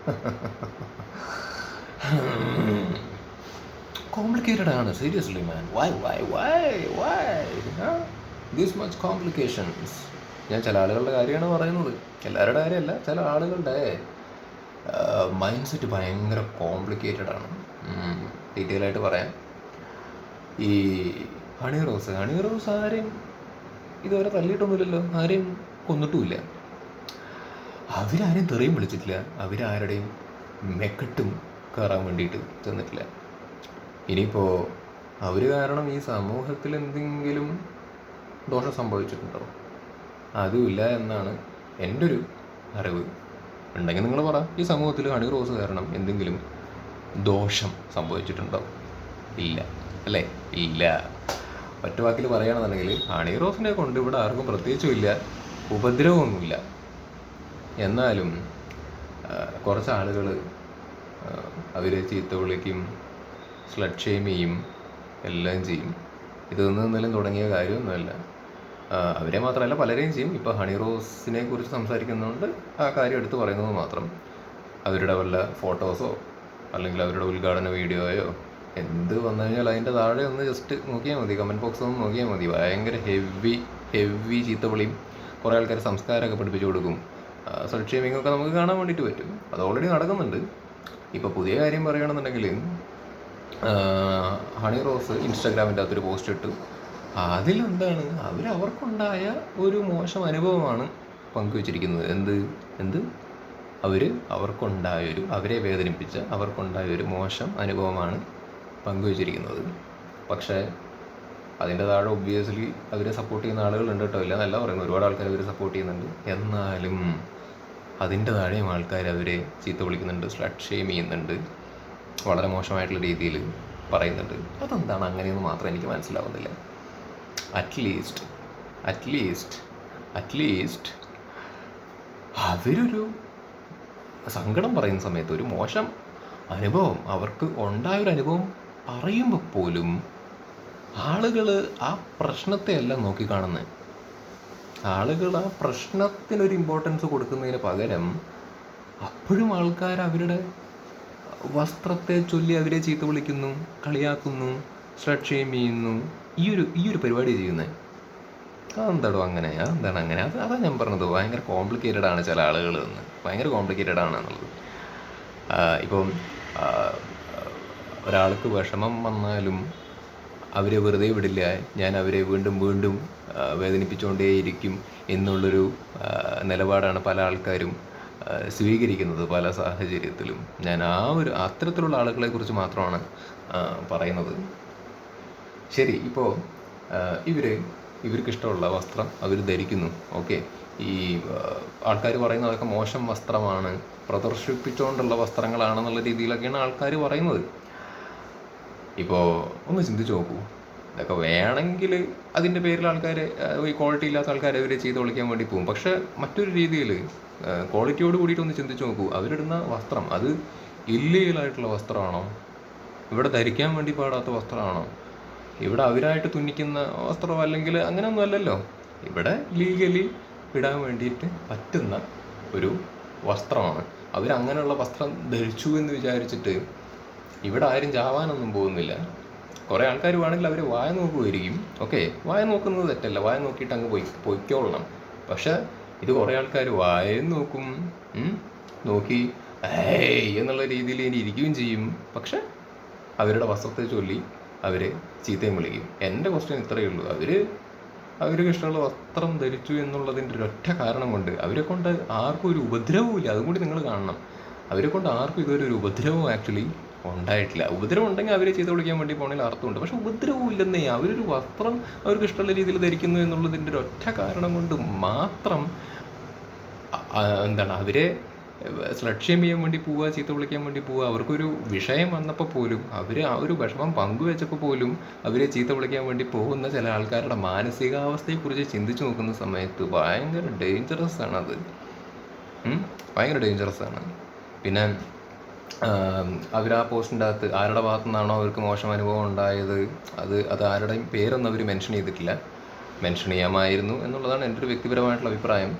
Complicated ആണ് seriously man why why why why this much complications ഞാൻ ചില ആളുകളുടെ കാര്യമാണ് പറയുന്നത്. എല്ലാവരുടെ കാര്യമല്ല ചില ആളുകളുടെ മൈൻഡ് സെറ്റ് ഭയങ്കര കോംപ്ലിക്കേറ്റഡ് ആണ്. ഡീറ്റെയിൽ ആയിട്ട് പറയാം. ഈ ഹണി റോസ് ഹണി റോസ് ആരെയും ഇതുവരെ തല്ലിയിട്ടൊന്നുമില്ലല്ലോ ആരെയും കൊന്നിട്ടുമില്ല. അവരാരെയും തെറിയും വിളിച്ചിട്ടില്ല. അവരാരുടെയും മെക്കെട്ടും കയറാൻ വേണ്ടിയിട്ട് ചെന്നിട്ടില്ല. ഇനിയിപ്പോൾ അവർ കാരണം ഈ സമൂഹത്തിൽ എന്തെങ്കിലും ദോഷം സംഭവിച്ചിട്ടുണ്ടോ? അതുമില്ല എന്നാണ് എന്റെ ഒരു അറിവ്. ഉണ്ടെങ്കിൽ നിങ്ങൾ പറ ഈ സമൂഹത്തിൽ ഹണി റോസ് കാരണം എന്തെങ്കിലും ദോഷം സംഭവിച്ചിട്ടുണ്ടോ? ഇല്ല. അല്ലേ? ഇല്ല. മറ്റു വാക്കിൽ പറയുകയാണെന്നുണ്ടെങ്കിൽ ഹണി റോസിനെ കൊണ്ട് ഇവിടെ ആർക്കും പ്രത്യേകിച്ചും ഇല്ല. ഉപദ്രവമൊന്നുമില്ല. എന്നാലും കുറച്ച് ആളുകൾ അവർ ചീത്ത വിളിക്കും സ്ലഡ് ഷെയിം ചെയ്യും എല്ലാം ചെയ്യും. ഇതൊന്നും ഇന്നലും തുടങ്ങിയ കാര്യമൊന്നുമല്ല. അവരെ മാത്രമല്ല പലരെയും ചെയ്യും. ഇപ്പോൾ ഹണി റോസിനെ കുറിച്ച് സംസാരിക്കുന്നതുകൊണ്ട് ആ കാര്യം എടുത്തു പറയുന്നത് മാത്രം. അവരുടെ വല്ല ഫോട്ടോസോ അല്ലെങ്കിൽ അവരുടെ ഉദ്ഘാടന വീഡിയോയോ എന്ത് വന്നു കഴിഞ്ഞാൽ അതിന്റെ താഴെ ഒന്ന് ജസ്റ്റ് നോക്കിയാൽ മതി. കമന്റ് ബോക്സ് ഒന്ന് നോക്കിയാൽ മതി. ഭയങ്കര ഹെവി ഹെവി ചീത്തവിളിയും കുറേ ആൾക്കാർ സംസ്കാരമൊക്കെ പഠിപ്പിച്ചു കൊടുക്കും. സെൽഫ് ഷേമിംഗ് ഒക്കെ നമുക്ക് കാണാൻ വേണ്ടിയിട്ട് പറ്റും. അത് ഓൾറെഡി നടക്കുന്നുണ്ട്. ഇപ്പോൾ പുതിയ കാര്യം പറയുകയാണെന്നുണ്ടെങ്കിൽ ഹണി റോസ് ഇൻസ്റ്റാഗ്രാമിന്റെ അകത്തൊരു പോസ്റ്റ് ഇട്ടു. അതിലെന്താണ്? അവർ അവർക്കുണ്ടായ ഒരു മോശം അനുഭവമാണ് പങ്കുവച്ചിരിക്കുന്നത്. എന്ത്? എന്ത്? അവർ അവർക്കുണ്ടായൊരു അവരെ വേദനിപ്പിച്ച അവർക്കുണ്ടായ ഒരു മോശം അനുഭവമാണ് പങ്കുവച്ചിരിക്കുന്നത്. പക്ഷേ അതിന്റെ താഴെ ഒബ്വിയസ്ലി അവരെ സപ്പോർട്ട് ചെയ്യുന്ന ആളുകളുണ്ട് കേട്ടോ. ഇല്ല എന്നല്ല പറയുന്നത്. ഒരുപാട് ആൾക്കാർ അവരെ സപ്പോർട്ട് ചെയ്യുന്നുണ്ട്. എന്നാലും അതിന്റെ താഴെയും ആൾക്കാർ അവരെ ചീത്ത വിളിക്കുന്നുണ്ട് സ്ലഡ് ഷെയിം ചെയ്യുന്നുണ്ട് വളരെ മോശമായിട്ടുള്ള രീതിയിൽ പറയുന്നുണ്ട്. അതെന്താണ് അങ്ങനെയെന്ന് മാത്രം എനിക്ക് മനസ്സിലാവുന്നില്ല. അറ്റ്ലീസ്റ്റ് അറ്റ്ലീസ്റ്റ് അറ്റ്ലീസ്റ്റ് അവരൊരു സങ്കടം പറയുന്ന സമയത്ത് ഒരു മോശം അനുഭവം അവർക്ക് ഉണ്ടായൊരു അനുഭവം പറയുമ്പോൾ പോലും ആളുകൾ ആ പ്രശ്നത്തെ അല്ല നോക്കിക്കാണുന്നത് ആളുകൾ ആ പ്രശ്നത്തിനൊരു ഇമ്പോർട്ടൻസ് കൊടുക്കുന്നതിന് പകരം അപ്പോഴും ആൾക്കാർ അവരുടെ വസ്ത്രത്തെ ചൊല്ലി അവരെ ചീത്ത വിളിക്കുന്നു കളിയാക്കുന്നു സ്ലഡ് ഷെയിം ചെയ്യുന്നു ഈ ഒരു ഈ ഒരു പരിപാടി ചെയ്യുന്നത് അതെന്താടോ അങ്ങനെ? അതെന്താണ് അങ്ങനെ? അത് അതാ ഞാൻ പറഞ്ഞത്. ഭയങ്കര കോംപ്ലിക്കേറ്റഡ് ആണ് ചില ആളുകൾ എന്ന്. ഭയങ്കര കോംപ്ലിക്കേറ്റഡ് ആണ് എന്നുള്ളത്. ഇപ്പം ഒരാൾക്ക് വിഷമം വന്നാലും അവരെ വെറുതെ വിടില്ല. ഞാൻ അവരെ വീണ്ടും വീണ്ടും വേദനിപ്പിച്ചുകൊണ്ടേയിരിക്കും എന്നുള്ളൊരു നിലപാടാണ് പല ആൾക്കാരും സ്വീകരിക്കുന്നത് പല സാഹചര്യത്തിലും. ഞാൻ ആ ഒരു അത്തരത്തിലുള്ള ആളുകളെ കുറിച്ച് മാത്രമാണ് പറയുന്നത്. ശരി ഇപ്പോൾ ഇവർ ഇവർക്കിഷ്ടമുള്ള വസ്ത്രം അവർ ധരിക്കുന്നു. ഓക്കെ. ഈ ആൾക്കാർ പറയുന്നത് അതൊക്കെ മോശം വസ്ത്രമാണ്. പ്രദർശിപ്പിച്ചുകൊണ്ടുള്ള വസ്ത്രങ്ങളാണെന്നുള്ള രീതിയിലൊക്കെയാണ് ആൾക്കാർ പറയുന്നത്. ഇപ്പോൾ ഒന്ന് ചിന്തിച്ച് നോക്കൂ. ഇതൊക്കെ വേണമെങ്കിൽ അതിന്റെ പേരിൽ ആൾക്കാർ ഈ ക്വാളിറ്റി ഇല്ലാത്ത ആൾക്കാർ അവർ ചെയ്ത് ഒളിക്കാൻ വേണ്ടി പോകും. പക്ഷേ മറ്റൊരു രീതിയിൽ ക്വാളിറ്റിയോട് കൂടിയിട്ട് ഒന്ന് ചിന്തിച്ച് നോക്കൂ. അവരിടുന്ന വസ്ത്രം അത് ഇല്ലീഗലായിട്ടുള്ള വസ്ത്രമാണോ? ഇവിടെ ധരിക്കാൻ വേണ്ടി പാടാത്ത വസ്ത്രമാണോ? ഇവിടെ അവരായിട്ട് തുന്നിക്കുന്ന വസ്ത്രം അല്ലെങ്കിൽ അങ്ങനെയൊന്നും അല്ലല്ലോ. ഇവിടെ ലീഗലി ഇടാൻ വേണ്ടിയിട്ട് പറ്റുന്ന ഒരു വസ്ത്രമാണ്. അവരങ്ങനെയുള്ള വസ്ത്രം ധരിച്ചു എന്ന് വിചാരിച്ചിട്ട് ഇവിടെ ആരും ചാവാനൊന്നും പോകുന്നില്ല. കുറേ ആൾക്കാർ വേണമെങ്കിൽ അവർ വായ നോക്കുമായിരിക്കും ഓക്കെ വായ നോക്കുന്നത് തെറ്റല്ല. വായ നോക്കിയിട്ട് അങ്ങ് പോയി പൊയ്ക്കോളണം. പക്ഷെ ഇത് കുറേ ആൾക്കാർ വായയും നോക്കും നോക്കി ഏയ് എന്നുള്ള രീതിയിൽ ഇനി ഇരിക്കുകയും ചെയ്യും. പക്ഷെ അവരുടെ വസ്ത്രത്തെ ചൊല്ലി അവർ ചീത്തയും വിളിക്കും. എന്റെ ക്വസ്റ്റ്യൻ ഇത്രയേ ഉള്ളൂ. അവർ അവർക്ക് ഇഷ്ടമുള്ള വസ്ത്രം ധരിച്ചു എന്നുള്ളതിന്റെ ഒരൊറ്റ കാരണം കൊണ്ട് അവരെ കൊണ്ട് ആർക്കും ഒരു ഉപദ്രവവും ഇല്ല അതും കൂടി നിങ്ങൾ കാണണം. അവരെ കൊണ്ട് ആർക്കും ഇതൊരു ഒരു ഉപദ്രവം ആക്ച്വലി ഉണ്ടായിട്ടില്ല. ഉപദ്രവം ഉണ്ടെങ്കിൽ അവരെ ചെയ്ത് വിളിക്കാൻ വേണ്ടി പോകണമെങ്കിൽ അർത്ഥമുണ്ട്. പക്ഷെ ഉപദ്രവം ഇല്ലെന്നേ അവരൊരു വസ്ത്രം അവർക്ക് ഇഷ്ടമുള്ള രീതിയിൽ ധരിക്കുന്നു എന്നുള്ളതിന്റെ ഒരു ഒറ്റ കാരണം കൊണ്ട് മാത്രം എന്താണ് അവരെ ലക്ഷ്യം ചെയ്യാൻ വേണ്ടി പോവുക ചീത്ത വിളിക്കാൻ വേണ്ടി പോവുക അവർക്കൊരു വിഷയം വന്നപ്പോൾ പോലും അവർ ആ ഒരു വിഷമം പങ്കുവെച്ചപ്പോൾ പോലും അവരെ ചീത്ത വിളിക്കാൻ വേണ്ടി പോകുന്ന ചില ആൾക്കാരുടെ മാനസികാവസ്ഥയെക്കുറിച്ച് ചിന്തിച്ചു നോക്കുന്ന സമയത്ത് ഭയങ്കര ഡേഞ്ചറസ് ആണത്? ഭയങ്കര ഡേഞ്ചറസ് ആണ്. പിന്നെ അവർ ആ പോസ്റ്റിന്റെ അകത്ത് ആരുടെ ഭാഗത്തു നിന്നാണോ അവർക്ക് മോശം അനുഭവം ഉണ്ടായത്? അത് അത് ആരുടെയും പേരൊന്നും അവർ മെൻഷൻ ചെയ്തിട്ടില്ല. മെൻഷൻ ചെയ്യാമായിരുന്നു എന്നുള്ളതാണ് എന്റെ ഒരു വ്യക്തിപരമായിട്ടുള്ള അഭിപ്രായം.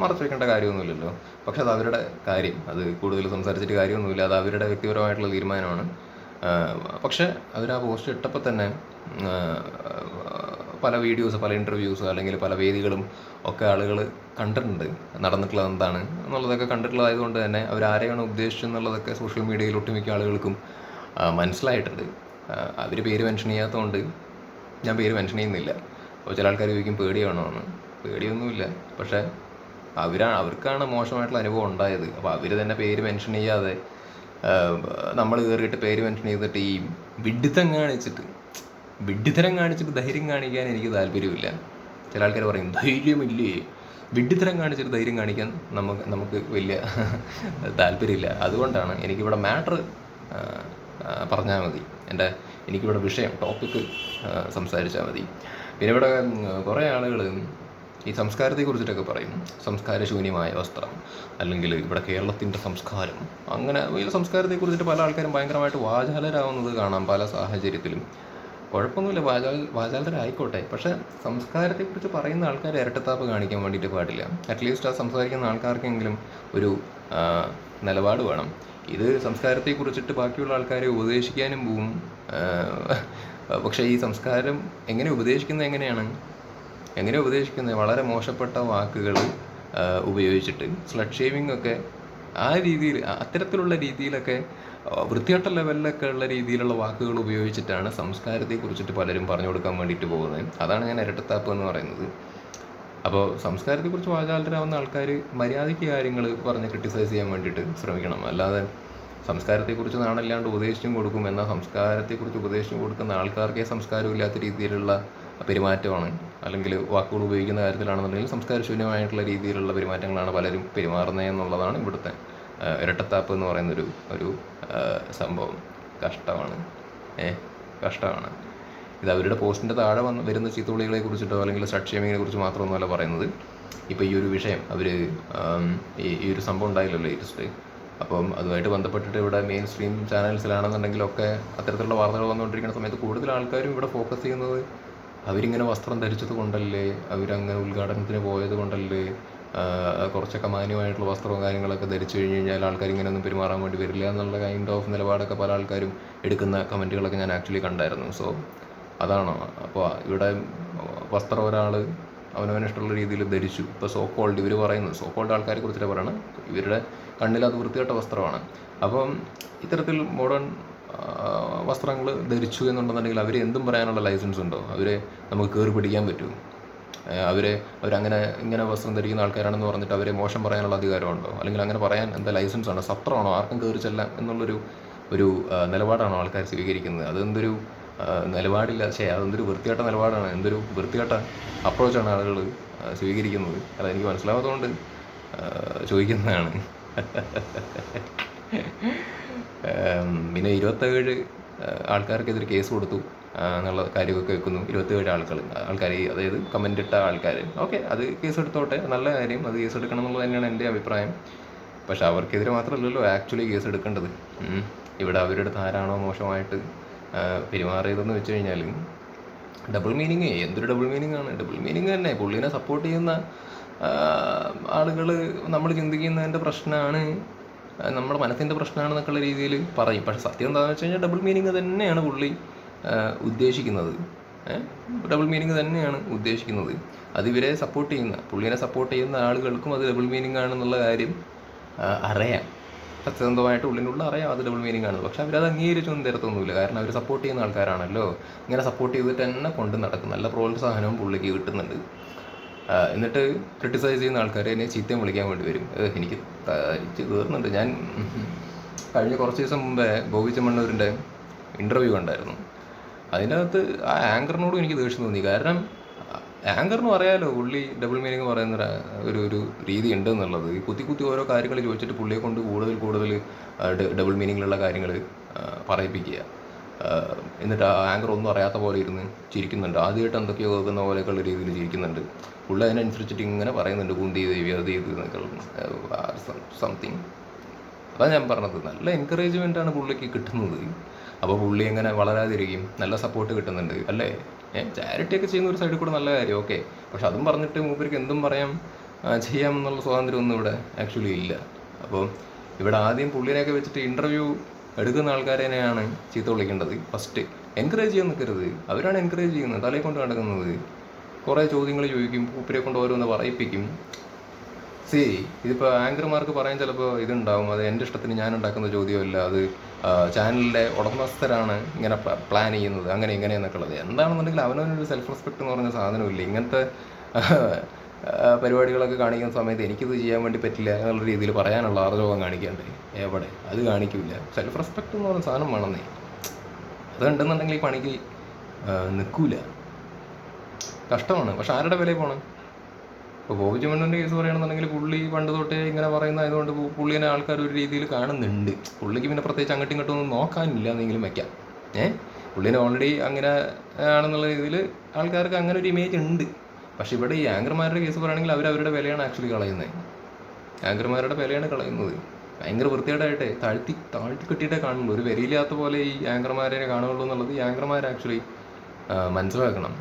മറച്ചു വെക്കേണ്ട കാര്യമൊന്നുമില്ലല്ലോ. പക്ഷെ അത് അവരുടെ കാര്യം. അത് കൂടുതൽ സംസാരിച്ചിട്ട് കാര്യമൊന്നുമില്ല. അത് അവരുടെ വ്യക്തിപരമായിട്ടുള്ള തീരുമാനമാണ്. പക്ഷേ അവർ ആ പോസ്റ്റ് ഇട്ടപ്പോൾ തന്നെ പല വീഡിയോസ് പല ഇന്റർവ്യൂസ് അല്ലെങ്കിൽ പല വേദികളും ഒക്കെ ആളുകൾ കണ്ടിട്ടുണ്ട്. നടന്നിട്ടുള്ളത് എന്താണ് എന്നുള്ളതൊക്കെ കണ്ടിട്ടുള്ളതായതുകൊണ്ട് തന്നെ അവർ ആരെയാണ് ഉദ്ദേശിച്ചെന്നുള്ളതൊക്കെ സോഷ്യൽ മീഡിയയിൽ ഒട്ടുമിക്ക ആളുകൾക്കും മനസ്സിലായിട്ടുണ്ട്. അവർ പേര് മെൻഷൻ ചെയ്യാത്തതുകൊണ്ട് ഞാൻ പേര് മെൻഷൻ ചെയ്യുന്നില്ല. അപ്പോൾ ചില ആൾക്കാർ ചോദിക്കും പേടിയാണോ? എന്ന്. പേടിയൊന്നുമില്ല. പക്ഷേ അവരാണ് അവർക്കാണ് മോശമായിട്ടുള്ള അനുഭവം ഉണ്ടായത്. അപ്പോൾ അവർ തന്നെ പേര് മെൻഷൻ ചെയ്യാതെ നമ്മൾ കയറിയിട്ട് പേര് മെൻഷൻ ചെയ്തിട്ട് ഈ വിഡിത്തം കാണിച്ചിട്ട് വിഡ്ഢിത്തരം കാണിച്ചിട്ട് ധൈര്യം കാണിക്കാൻ എനിക്ക് താല്പര്യമില്ല. ചില ആൾക്കാർ പറയും ധൈര്യമില്ലേ? വിഡ്ഢിത്തരം കാണിച്ചിട്ട് ധൈര്യം കാണിക്കാൻ നമുക്ക് നമുക്ക് വലിയ താല്പര്യമില്ല. അതുകൊണ്ടാണ് എനിക്കിവിടെ മാറ്റർ പറഞ്ഞാൽ മതി. എന്റെ എനിക്കിവിടെ വിഷയം ടോപ്പിക്ക് സംസാരിച്ചാൽ മതി. പിന്നെ ഇവിടെ കുറേ ആളുകൾ ഈ സംസ്കാരത്തെക്കുറിച്ചിട്ടൊക്കെ പറയും. സംസ്കാരശൂന്യമായ വസ്ത്രം അല്ലെങ്കിൽ ഇവിടെ കേരളത്തിന്റെ സംസ്കാരം. അങ്ങനെ ഈ സംസ്കാരത്തെക്കുറിച്ചിട്ട് പല ആൾക്കാരും ഭയങ്കരമായിട്ട് വാചാലരാകുന്നത് കാണാം പല സാഹചര്യത്തിലും. കുഴപ്പമൊന്നുമില്ല. വാചാൽ വാചാലരായിക്കോട്ടെ. പക്ഷേ സംസ്കാരത്തെക്കുറിച്ച് പറയുന്ന ആൾക്കാർ ഇരട്ടത്താപ്പ് കാണിക്കാൻ വേണ്ടിയിട്ട് പാടില്ല. അറ്റ്ലീസ്റ്റ് ആ സംസാരിക്കുന്ന ആൾക്കാർക്കെങ്കിലും ഒരു നിലപാട് വേണം. ഇത് സംസ്കാരത്തെക്കുറിച്ചിട്ട് ബാക്കിയുള്ള ആൾക്കാരെ ഉപദേശിക്കാനും പോവും. പക്ഷേ ഈ സംസ്കാരം എങ്ങനെ ഉപദേശിക്കുന്നത് എങ്ങനെയാണ്? എങ്ങനെ ഉപദേശിക്കുന്നത്? വളരെ മോശപ്പെട്ട വാക്കുകൾ ഉപയോഗിച്ചിട്ട്. സ്ലഡ് ഷേവിംഗ് ഒക്കെ ആ രീതിയിൽ അത്തരത്തിലുള്ള രീതിയിലൊക്കെ വൃത്തികെട്ട ലെവലിലൊക്കെ ഉള്ള രീതിയിലുള്ള വാക്കുകൾ ഉപയോഗിച്ചിട്ടാണ് സംസ്കാരത്തെ കുറിച്ചിട്ട് പലരും പറഞ്ഞു കൊടുക്കാൻ വേണ്ടിയിട്ട് പോകുന്നത്. അതാണ് ഞാൻ ഇരട്ടത്താപ്പ് എന്ന് പറയുന്നത്. അപ്പോൾ സംസ്കാരത്തെക്കുറിച്ച് വാചാലരാവുന്ന ആൾക്കാർ മര്യാദയ്ക്ക് കാര്യങ്ങൾ പറഞ്ഞ് ക്രിട്ടിസൈസ് ചെയ്യാൻ വേണ്ടിയിട്ട് ശ്രമിക്കണം. അല്ലാതെ സംസ്കാരത്തെക്കുറിച്ച് നാണല്ലാണ്ട് ഉപദേശിച്ചും കൊടുക്കും എന്നാൽ സംസ്കാരത്തെക്കുറിച്ച് ഉപദേശിച്ചും കൊടുക്കുന്ന ആൾക്കാർക്കേ സംസ്കാരമില്ലാത്ത രീതിയിലുള്ള പെരുമാറ്റമാണ്. അല്ലെങ്കിൽ വാക്കുകൾ ഉപയോഗിക്കുന്ന കാര്യത്തിലാണെന്നുണ്ടെങ്കിൽ സംസ്കാരശൂന്യമായിട്ടുള്ള രീതിയിലുള്ള പെരുമാറ്റങ്ങളാണ് പലരും പെരുമാറുന്നത് എന്നുള്ളതാണ് ഇവിടുത്തെ ഇരട്ടത്താപ്പ് എന്ന് പറയുന്നൊരു ഒരു സംഭവം കഷ്ടമാണ്. ഏ കഷ്ടമാണ്. ഇത് അവരുടെ പോസ്റ്റിന്റെ താഴെ വന്ന് വരുന്ന ചീത്തുവിളികളെ കുറിച്ചിട്ടോ അല്ലെങ്കിൽ സക്ഷേമികളെ കുറിച്ച് മാത്രമൊന്നുമല്ല പറയുന്നത്. ഇപ്പോൾ ഈ ഒരു വിഷയം അവർ ഈ ഒരു സംഭവം ഉണ്ടായില്ലല്ലോ ലേറ്റസ്റ്റ് അപ്പം അതുമായിട്ട് ബന്ധപ്പെട്ടിട്ട് ഇവിടെ മെയിൻ സ്ട്രീം ചാനൽസിലാണെന്നുണ്ടെങ്കിലൊക്കെ അത്തരത്തിലുള്ള വാർത്തകൾ വന്നുകൊണ്ടിരിക്കുന്ന സമയത്ത് കൂടുതൽ ആൾക്കാരും ഇവിടെ ഫോക്കസ് ചെയ്യുന്നത് അവരിങ്ങനെ വസ്ത്രം ധരിച്ചത് കൊണ്ടല്ലേ? അവരങ്ങനെ ഉദ്ഘാടനത്തിന് പോയത് കൊണ്ടല്ലേ? കുറച്ചൊക്കെ മാന്യമായിട്ടുള്ള വസ്ത്രവും കാര്യങ്ങളൊക്കെ ധരിച്ചു കഴിഞ്ഞ് കഴിഞ്ഞാൽ ആൾക്കാർ ഇങ്ങനെയൊന്നും പെരുമാറാൻ വേണ്ടി വരില്ല എന്നുള്ള കൈൻഡ് ഓഫ് നിലപാടൊക്കെ പല ആൾക്കാരും എടുക്കുന്ന കമന്റുകളൊക്കെ ഞാൻ ആക്ച്വലി കണ്ടായിരുന്നു. സോ അതാണ്? അപ്പോൾ ഇവിടെ വസ്ത്രം ഒരാൾ അവനവനിഷ്ടമുള്ള രീതിയിൽ ധരിച്ചു. ഇപ്പോൾ സോ കോൾഡ് ഇവർ പറയുന്നത് സോ കോൾഡ് ആൾക്കാരെ കുറിച്ചിട്ട് പറയണം. ഇവരുടെ കണ്ണിൽ അത് വൃത്തികെട്ട വസ്ത്രമാണ്. അപ്പം ഇത്തരത്തിൽ മോഡേൺ വസ്ത്രങ്ങൾ ധരിച്ചു എന്നുണ്ടെന്നുണ്ടെങ്കിൽ അവർ എന്തും പറയാനുള്ള ലൈസൻസ് ഉണ്ടോ? അവരെ നമുക്ക് കയറി പിടിക്കാൻ പറ്റുമോ അവരെ അവരങ്ങനെ ഇങ്ങനെ വസ്ത്രം ധരിക്കുന്ന ആൾക്കാരാണെന്ന് പറഞ്ഞിട്ട് അവരെ മോശം പറയാനുള്ള അധികാരമുണ്ടോ? അല്ലെങ്കിൽ അങ്ങനെ പറയാൻ എന്താ ലൈസൻസ് ആണോ സത്രമാണോ? ആർക്കും കയറി ചെല്ലാം എന്നുള്ളൊരു ഒരു നിലപാടാണോ ആൾക്കാർ സ്വീകരിക്കുന്നത്? അതെന്തൊരു നിലപാടില്ല. ശേ അതെന്തൊരു വൃത്തികെട്ട നിലപാടാണ്. എന്തൊരു വൃത്തികെട്ട അപ്രോച്ചാണ് ആളുകൾ സ്വീകരിക്കുന്നത്. അതെനിക്ക് മനസ്സിലാവാത്തതുകൊണ്ട് ചോദിക്കുന്നതാണ്. പിന്നെ ഇരുപത്തേഴ് ആൾക്കാർക്കെതിരെ കേസ് കൊടുത്തു. എന്നുള്ള കാര്യമൊക്കെ വെക്കുന്നു ഇരുപത്തിയേഴ് ആൾക്കാർ ആൾക്കാർ അതായത് കമന്റ് ഇട്ട ആൾക്കാർ. ഓക്കെ അത് കേസ് എടുത്തോട്ടെ. നല്ല കാര്യം അത് കേസ് എടുക്കണം എന്നുള്ളത് തന്നെയാണ് എന്റെ അഭിപ്രായം. പക്ഷെ അവർക്കെതിരെ മാത്രമല്ലല്ലോ ആക്ച്വലി കേസ് എടുക്കേണ്ടത്. ഇവിടെ അവരുടെ ആരാണോ മോശമായിട്ട് പെരുമാറിയതെന്ന് വെച്ച് കഴിഞ്ഞാൽ ഡബിൾ മീനിങ് എന്തൊരു ഡബിൾ മീനിങ് ആണ്. ഡബിൾ മീനിങ് തന്നെ. പുള്ളീനെ സപ്പോർട്ട് ചെയ്യുന്ന ആളുകൾ നമ്മൾ ചിന്തിക്കുന്നതിന്റെ പ്രശ്നമാണ് നമ്മുടെ മനസ്സിന്റെ പ്രശ്നമാണെന്നൊക്കെയുള്ള രീതിയിൽ പറയും. പക്ഷെ സത്യം എന്താണെന്ന് വെച്ച് കഴിഞ്ഞാൽ ഡബിൾ മീനിങ് തന്നെയാണ് പുള്ളി. ഉദ്ദേശിക്കുന്നത്. ഡബിൾ മീനിങ് തന്നെയാണ് ഉദ്ദേശിക്കുന്നത്. അത് ഇവരെ സപ്പോർട്ട് ചെയ്യുന്ന പുള്ളീനെ സപ്പോർട്ട് ചെയ്യുന്ന ആളുകൾക്കും അത് ഡബിൾ മീനിങ് ആണെന്നുള്ള കാര്യം അറിയാം. സത്യസന്ധമായിട്ട് ഉള്ളിനുള്ള അറിയാം അത് ഡബിൾ മീനിങ് ആണ് പക്ഷെ അവരത് അംഗീകരിച്ചൊന്നും തരത്തൊന്നുമില്ല. കാരണം അവർ സപ്പോർട്ട് ചെയ്യുന്ന ആൾക്കാരാണല്ലോ. ഇങ്ങനെ സപ്പോർട്ട് ചെയ്തിട്ട് തന്നെ കൊണ്ട് നടക്കും. നല്ല പ്രോത്സാഹനവും പുള്ളിക്ക് കിട്ടുന്നുണ്ട്. എന്നിട്ട് ക്രിട്ടിസൈസ് ചെയ്യുന്ന ആൾക്കാരെ എന്നെ ചീത്തയും വിളിക്കാൻ വേണ്ടി വരും. എനിക്ക് തരിച്ച് കയറുന്നുണ്ട് ഞാൻ കഴിഞ്ഞ കുറച്ച് ദിവസം മുമ്പേ ബോബി ചെമ്മണ്ണൂരിന്റെ ഇന്റർവ്യൂ കണ്ടായിരുന്നു. അതിന്റെ അകത്ത് ആ ആങ്കറിനോടും എനിക്ക് ദേഷ്യം തോന്നി. കാരണം ആങ്കറിനും അറിയാലോ പുള്ളി ഡബിൾ മീനിങ് പറയുന്ന ഒരു- ഒരു രീതി ഉണ്ട് എന്നുള്ളത് ഈ കുത്തി കുത്തി ഓരോ കാര്യങ്ങൾ ചോദിച്ചിട്ട് പുള്ളിയെ കൊണ്ട് കൂടുതൽ കൂടുതൽ ഡബിൾ മീനിങ്ങിലുള്ള കാര്യങ്ങൾ പറയിപ്പിക്കുക. എന്നിട്ട് ആ ആങ്കർ ഒന്നും അറിയാത്ത പോലെ ഇരുന്ന് ചിരിക്കുന്നുണ്ട്. ആദ്യമായിട്ട് എന്തൊക്കെയോ കേൾക്കുന്ന പോലെയൊക്കെയുള്ള രീതിയിൽ ചിരിക്കുന്നുണ്ട്. പുള്ളി അതിനനുസരിച്ചിട്ട് ഇങ്ങനെ പറയുന്നുണ്ട് കുന്തി ദേവി അത് ചെയ്ത് സംതിങ് അതാണ് ഞാൻ പറഞ്ഞത്. നല്ല എൻകറേജ്മെന്റ് ആണ് പുള്ളിക്ക് കിട്ടുന്നത്. അപ്പോൾ പുള്ളി എങ്ങനെ വളരാതിരിക്കും. നല്ല സപ്പോർട്ട് കിട്ടുന്നുണ്ട്. അല്ലേ? ഏഹ് ചാരിറ്റി ഒക്കെ ചെയ്യുന്ന ഒരു സൈഡിൽ കൂടെ നല്ല കാര്യം ഓക്കെ പക്ഷെ അതും പറഞ്ഞിട്ട് മൂപ്പർക്ക് എന്തും പറയാം ചെയ്യാമെന്നുള്ള സ്വാതന്ത്ര്യമൊന്നും ഇവിടെ ആക്ച്വലി ഇല്ല. അപ്പോൾ ഇവിടെ ആദ്യം പുള്ളിനെയൊക്കെ വെച്ചിട്ട് ഇന്റർവ്യൂ എടുക്കുന്ന ആൾക്കാരെയാണ് ചീത്ത വിളിക്കേണ്ടത്. ഫസ്റ്റ് എൻകറേജ് ചെയ്യാൻ നിൽക്കരുത് അവരാണ് എൻകറേജ് ചെയ്യുന്നത്. തലയെ കൊണ്ട് നടക്കുന്നത്. കുറേ ചോദ്യങ്ങൾ ചോദിക്കും മൂപ്പരെ കൊണ്ട് ഓരോന്ന് പറയിപ്പിക്കും. സി ഇതിപ്പോൾ ആങ്കർമാർക്ക് പറയാൻ ചിലപ്പോൾ ഇതുണ്ടാവും. അത് എന്റെ ഇഷ്ടത്തിന് ഞാൻ ഉണ്ടാക്കുന്ന ചോദ്യമല്ല അത് ചാനലിന്റെ ഉടമസ്ഥരാണ് ഇങ്ങനെ പ്ലാൻ ചെയ്യുന്നത്. അങ്ങനെ ഇങ്ങനെ എന്നൊക്കെ ഉള്ളത് എന്താണെന്നുണ്ടെങ്കിൽ അവനവനൊരു സെൽഫ് റെസ്പെക്ട് എന്ന് പറഞ്ഞ സാധനമില്ല. ഇങ്ങനത്തെ പരിപാടികളൊക്കെ കാണിക്കുന്ന സമയത്ത് എനിക്കിത് ചെയ്യാൻ വേണ്ടി പറ്റില്ല എന്നുള്ള രീതിയിൽ പറയാനുള്ള ആർജവം കാണിക്കണ്ടേ? എവിടെ? അത് കാണിക്കില്ല. സെൽഫ് റെസ്പെക്റ്റ് എന്ന് പറഞ്ഞ സാധനം വേണമെന്നേ. അതുണ്ടെന്നുണ്ടെങ്കിൽ ഈ പണിക്ക് നിൽക്കൂല. കഷ്ടമാണ്. പക്ഷെ ആരുടെ വിലയിൽ പോകണം ഇപ്പോൾ ബോബി ചെമ്മണ്ണന്റെ കേസ് പറയുകയാണെന്നുണ്ടെങ്കിൽ പുള്ളി പണ്ട് തൊട്ടേ ഇങ്ങനെ പറയുന്ന ആയതുകൊണ്ട് കൊണ്ട് പുള്ളിനെ ആൾക്കാർ ഒരു രീതിയിൽ കാണുന്നുണ്ട്. പുള്ളിക്ക് പിന്നെ പ്രത്യേകിച്ച് അങ്ങോട്ടും ഇങ്ങോട്ടും ഒന്നും നോക്കാനില്ല എന്നെങ്കിലും വെക്കാം. ഏ? പുള്ളിനെ ഓൾറെഡി അങ്ങനെ ആണെന്നുള്ള രീതിയിൽ ആൾക്കാർക്ക് അങ്ങനെ ഒരു ഇമേജ് ഉണ്ട്. പക്ഷേ ഇവിടെ ഈ ആങ്കർമാരുടെ കേസ് പറയുകയാണെങ്കിൽ അവർ അവരുടെ വിലയാണ് ആക്ച്വലി കളയുന്നത്. ആങ്കർമാരുടെ വിലയാണ് കളയുന്നത്. ഭയങ്കര വൃത്തിയായിട്ട് താഴ്ത്തി താഴ്ത്തി കെട്ടിയിട്ടേ കാണുള്ളൂ. ഒരു വിലയില്ലാത്ത പോലെ ഈ ആങ്കർമാരെ കാണുള്ളൂ എന്നുള്ളത് ഈ ആങ്കർമാർ ആക്ച്വലി മനസ്സിലാക്കണം.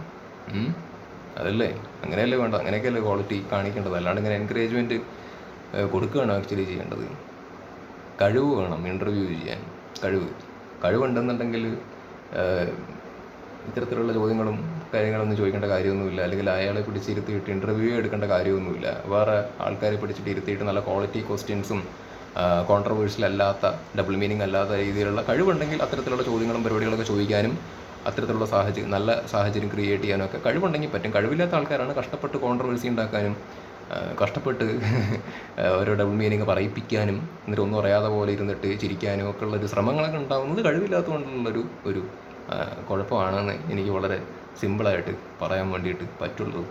അതല്ലേ? അങ്ങനെയല്ലേ വേണ്ട അങ്ങനെയൊക്കെയല്ലേ ക്വാളിറ്റി കാണിക്കേണ്ടത്? അല്ലാണ്ട് ഇങ്ങനെ എൻകറേജ്മെന്റ് കൊടുക്കുകയാണ് ആക്ച്വലി ചെയ്യേണ്ടത്. കഴിവ് വേണം ഇന്റർവ്യൂ ചെയ്യാൻ. കഴിവ്. കഴിവുണ്ടെന്നുണ്ടെങ്കിൽ ഇത്തരത്തിലുള്ള ചോദ്യങ്ങളും കാര്യങ്ങളൊന്നും ചോദിക്കേണ്ട കാര്യമൊന്നുമില്ല. അല്ലെങ്കിൽ അയാളെ പിടിച്ചിരുത്തിയിട്ട് ഇന്റർവ്യൂ എടുക്കേണ്ട കാര്യമൊന്നുമില്ല. വേറെ ആൾക്കാരെ പിടിച്ചിട്ട് ഇരുത്തിയിട്ട് നല്ല ക്വാളിറ്റി ക്വസ്റ്റ്യൻസും കോൺട്രവേഴ്ഷ്യൽ അല്ലാത്ത ഡബിൾ മീനിങ് അല്ലാത്ത രീതിയിലുള്ള കഴിവുണ്ടെങ്കിൽ അത്തരത്തിലുള്ള ചോദ്യങ്ങളും പരിപാടികളൊക്കെ ചോദിക്കാനും അത്തരത്തിലുള്ള സാഹചര്യം നല്ല സാഹചര്യം ക്രിയേറ്റ് ചെയ്യാനൊക്കെ കഴിവുണ്ടെങ്കിൽ പറ്റും. കഴിവില്ലാത്ത ആൾക്കാരാണ് കഷ്ടപ്പെട്ട് കോൺട്രവേഴ്സി ഉണ്ടാക്കാനും കഷ്ടപ്പെട്ട് ഓരോ ഡബിൾ മീനിങ് പറയിപ്പിക്കാനും എന്നിട്ട് ഒന്നും അറിയാതെ പോലെ ഇരുന്നിട്ട് ചിരിക്കാനും ഒക്കെ ഉള്ളൊരു ശ്രമങ്ങളൊക്കെ ഉണ്ടാകുന്നത് കഴിവില്ലാത്തതുകൊണ്ടുള്ളൊരു ഒരു കുഴപ്പമാണെന്ന് എനിക്ക് വളരെ സിമ്പിളായിട്ട് പറയാൻ വേണ്ടിയിട്ട് പറ്റുള്ളൂ.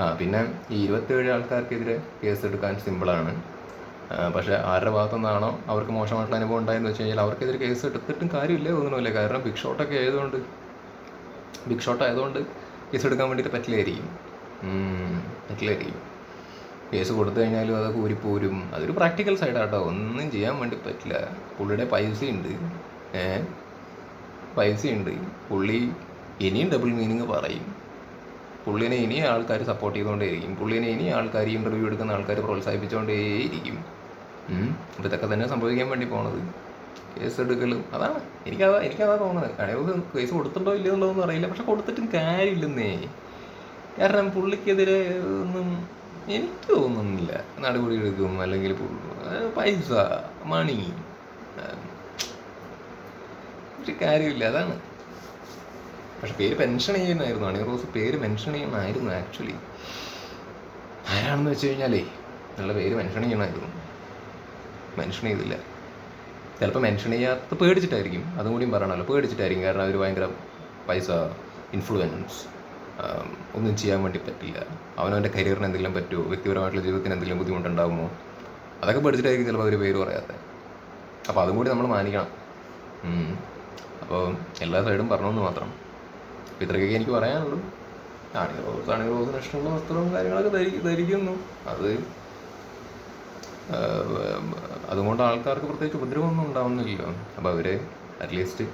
ആ പിന്നെ ഈ ഇരുപത്തേഴ് ആൾക്കാർക്കെതിരെ കേസ് എടുക്കാൻ സിമ്പിളാണ് പക്ഷേ ആരുടെ ഭാഗത്തു നിന്നാണോ അവർക്ക് മോശമായിട്ടുള്ള അനുഭവം ഉണ്ടായെന്ന് വെച്ച് കഴിഞ്ഞാൽ അവർക്കെതിരെ കേസ് എടുത്തിട്ടും കാര്യമില്ല തോന്നുന്നില്ല. കാരണം ബിഗ് ഷോട്ടൊക്കെ ആയതുകൊണ്ട്. ബിഗ് ഷോട്ട് ആയതുകൊണ്ട് കേസ് എടുക്കാൻ വേണ്ടിയിട്ട് പറ്റില്ലായിരിക്കും. പറ്റില്ലായിരിക്കും. കേസ് കൊടുത്തു കഴിഞ്ഞാലും അതൊക്കെ പോരും. അതൊരു പ്രാക്ടിക്കൽ സൈഡാട്ടോ ഒന്നും ചെയ്യാൻ വേണ്ടി പറ്റില്ല. പുള്ളിയുടെ പൈസയുണ്ട്. പൈസ പൈസയുണ്ട്. പുള്ളി ഇനിയും ഡബിൾ മീനിങ് പറയും. പുള്ളിനെ ഇനി ആൾക്കാർ സപ്പോർട്ട് ചെയ്തുകൊണ്ടേയിരിക്കും. പുള്ളിനെ ഇനി ആൾക്കാർ ഇന്റർവ്യൂ എടുക്കുന്ന ആൾക്കാർ പ്രോത്സാഹിപ്പിച്ചുകൊണ്ടേയിരിക്കും. ഇതൊക്കെ തന്നെ സംഭവിക്കാൻ വേണ്ടി പോണത്. കേസ് എടുക്കലും. അതാണ് എനിക്കതാ എനിക്കതാ തോന്നുന്നത് അതായത് കേസ് കൊടുത്തിട്ടുണ്ടോ ഇല്ലയോ എന്നുള്ളതൊന്നും അറിയില്ല. പക്ഷെ കൊടുത്തിട്ടും കാര്യമില്ലെന്നേ. കാരണം പുള്ളിക്കെതിരെ ഒന്നും എനിക്ക് തോന്നുന്നില്ല. നടപടി എടുക്കും. അല്ലെങ്കിൽ പൈസ മണി. ഒരു കാര്യമില്ല. അതാണ്. പക്ഷെ പേര് മെൻഷൻ ചെയ്യുന്നായിരുന്നു അണി റോസ് പേര് മെൻഷൻ ചെയ്യണമായിരുന്നു ആക്ച്വലി ആരാണെന്ന് വെച്ച് കഴിഞ്ഞാലേ നല്ല പേര് മെൻഷൻ ചെയ്യണമായിരുന്നു. മെൻഷൻ ചെയ്തില്ല. ചിലപ്പോൾ മെൻഷൻ ചെയ്യാത്ത പേടിച്ചിട്ടായിരിക്കും. അതും കൂടിയും പറയണമല്ലോ. പേടിച്ചിട്ടായിരിക്കും. കാരണം അവർ ഭയങ്കര പൈസ ഇൻഫ്ലുവൻസ് ഒന്നും ചെയ്യാൻ വേണ്ടി പറ്റില്ല. അവനവന്റെ കരിയറിന് എന്തെങ്കിലും പറ്റുമോ വ്യക്തിപരമായിട്ടുള്ള ജീവിതത്തിന് എന്തെങ്കിലും ബുദ്ധിമുട്ടുണ്ടാകുമോ? അതൊക്കെ പേടിച്ചിട്ടായിരിക്കും ചിലപ്പോൾ അവർ പേര് പറയാത്തത് അപ്പോൾ അതും കൂടി നമ്മൾ മാനിക്കണം. അപ്പോൾ എല്ലാ സൈഡും പറഞ്ഞെന്ന് മാത്രം. അപ്പോൾ ഇത്രയൊക്കെ എനിക്ക് പറയാനുള്ളൂ. ആണി റോസ് ആണി റോസിന് ഇഷ്ടമുള്ള വസ്ത്രവും കാര്യങ്ങളൊക്കെ ധരി ധരിക്കുന്നു. അത് അതുകൊണ്ട് ആൾക്കാർക്ക് പ്രത്യേകിച്ച് ഉപദ്രവമൊന്നും ഉണ്ടാവുന്നില്ലല്ലോ. അപ്പോൾ അവർ അറ്റ്ലീസ്റ്റ്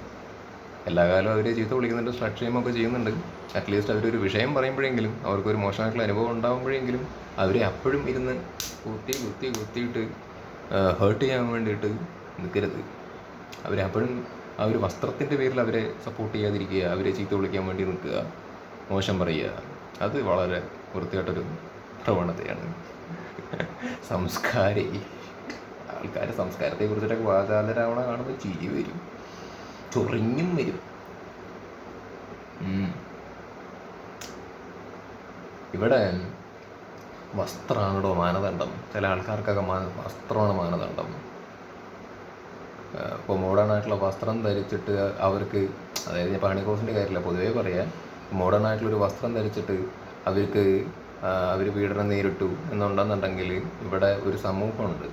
എല്ലാ കാലവും അവർ ചീത്ത വിളിക്കുന്നുണ്ട് സ്ലഡ് ഷെയിമൊക്കെ ചെയ്യുന്നുണ്ട്. അറ്റ്ലീസ്റ്റ് അവരൊരു വിഷയം പറയുമ്പോഴെങ്കിലും അവർക്കൊരു മോശമായിട്ടുള്ള അനുഭവം ഉണ്ടാകുമ്പോഴെങ്കിലും അവരെ അപ്പോഴും ഇരുന്ന് കുത്തി കുത്തി കുത്തിയിട്ട് ഹേർട്ട് ചെയ്യാൻ വേണ്ടിയിട്ട് നിൽക്കരുത് അവരെ അപ്പോഴും ആ ഒരു വസ്ത്രത്തിന്റെ പേരിൽ അവരെ സപ്പോർട്ട് ചെയ്യാതിരിക്കുക അവരെ ചീത്ത വിളിക്കാൻ വേണ്ടി നിൽക്കുക മോശം പറയുക അത് വളരെ വൃത്തിയായിട്ടൊരു പ്രവണതയാണ്. സംസ്കാരി ആൾക്കാർ സംസ്കാരത്തെ കുറിച്ചിട്ടൊക്കെ വാചാലരാവണ കാണുമ്പോൾ ചിരി വരും. ചൊറിഞ്ഞും വരും. ഇവിടെ വസ്ത്രമാണോ മാനദണ്ഡം. ചില ആൾക്കാർക്കൊക്കെ മാ വസ്ത്രമാണ് മാനദണ്ഡം. ഇപ്പോൾ മോഡേൺ ആയിട്ടുള്ള വസ്ത്രം ധരിച്ചിട്ട് അവർക്ക് അതായത് ഞാൻ പണിക്കോസിന്റെ കാര്യമില്ല പൊതുവേ പറയാം. മോഡേൺ ആയിട്ടുള്ളൊരു വസ്ത്രം ധരിച്ചിട്ട് അവർക്ക് അവർ പീഡനം നേരിട്ടു എന്നുണ്ടെന്നുണ്ടെങ്കിൽ ഇവിടെ ഒരു സമൂഹമുണ്ട്.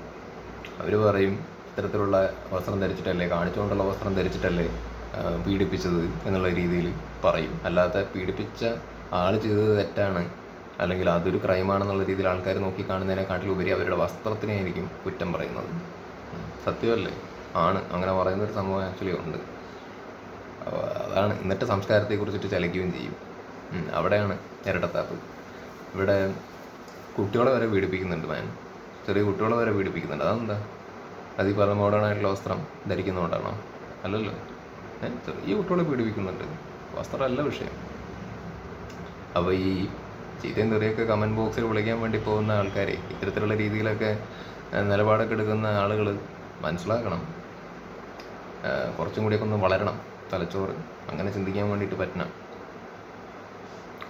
അവർ പറയും ഇത്തരത്തിലുള്ള വസ്ത്രം ധരിച്ചിട്ടല്ലേ കാണിച്ചുകൊണ്ടുള്ള വസ്ത്രം ധരിച്ചിട്ടല്ലേ പീഡിപ്പിച്ചത് എന്നുള്ള രീതിയിൽ പറയും. അല്ലാതെ പീഡിപ്പിച്ച ആൾ ചെയ്തത് തെറ്റാണ്. അല്ലെങ്കിൽ അതൊരു ക്രൈമാണെന്നുള്ള രീതിയിൽ ആൾക്കാർ നോക്കി കാണുന്നതിനെക്കാട്ടിലുപരി അവരുടെ വസ്ത്രത്തിനെയായിരിക്കും കുറ്റം പറയുന്നത്. സത്യമല്ലേ? ആണ്. അങ്ങനെ പറയുന്ന ഒരു സംഭവം ആക്ച്വലി ഉണ്ട്. അതാണ് എന്നിട്ട് സംസ്കാരത്തെ കുറിച്ചിട്ട് ചലിക്കുകയും ചെയ്യും. അവിടെയാണ് ഇരട്ടത്താപ്പ്. ഇവിടെ കുട്ടികളെ വരെ പീഡിപ്പിക്കുന്നുണ്ട് മാൻ. ചെറിയ കുട്ടികളെ വരെ പീഡിപ്പിക്കുന്നുണ്ട്. അതെന്താ? അത് പറഞ്ഞ മോഡേൺ ആയിട്ടുള്ള വസ്ത്രം ധരിക്കുന്നതുകൊണ്ടാണോ അല്ലല്ലോ. ചെറിയ കുട്ടികളെ പീഡിപ്പിക്കുന്നുണ്ട്. വസ്ത്രമല്ല വിഷയം. അപ്പോൾ ഈ ചീത്തയും തെറിയൊക്കെ കമന്റ് ബോക്സിൽ വിളിക്കാൻ വേണ്ടി പോകുന്ന ആൾക്കാരെ ഇത്തരത്തിലുള്ള രീതിയിലൊക്കെ നിലപാടൊക്കെ എടുക്കുന്ന ആളുകൾ മനസ്സിലാക്കണം. കുറച്ചും കൂടിയൊക്കെ ഒന്ന് വളരണം തലച്ചോറ്. അങ്ങനെ ചിന്തിക്കാൻ വേണ്ടിയിട്ട് പറ്റണം.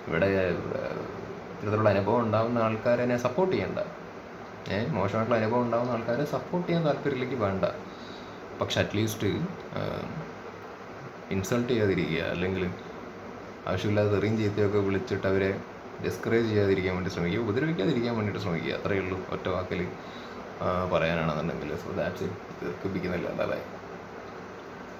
ഇവിടെ ഇത്തരത്തിലുള്ള അനുഭവം ഉണ്ടാകുന്ന ആൾക്കാരെ സപ്പോർട്ട് ചെയ്യണ്ട. ഏഹ് മോശമായിട്ടുള്ള അനുഭവം ഉണ്ടാകുന്ന ആൾക്കാരെ സപ്പോർട്ട് ചെയ്യാൻ താല്പര്യത്തിലേക്ക് വേണ്ട. പക്ഷെ അറ്റ്ലീസ്റ്റ് ഇൻസൾട്ട് ചെയ്യാതിരിക്കുക. അല്ലെങ്കിൽ ആവശ്യമില്ലാതെ തെറിയും ചീത്തയൊക്കെ വിളിച്ചിട്ട് അവരെ ഡിസ്കറേജ് ചെയ്യാതിരിക്കാൻ വേണ്ടി ശ്രമിക്കുക. ഉപദ്രവിക്കാതിരിക്കാൻ വേണ്ടിയിട്ട് ശ്രമിക്കുക. അത്രയേ ഉള്ളൂ ഒറ്റ വാക്കിൽ പറയാനാണെന്നുണ്ടെങ്കിൽ. സോ ദാറ്റ്സ് ഇറ്റ് ദീർഘിപ്പിക്കുന്നില്ല ബൈ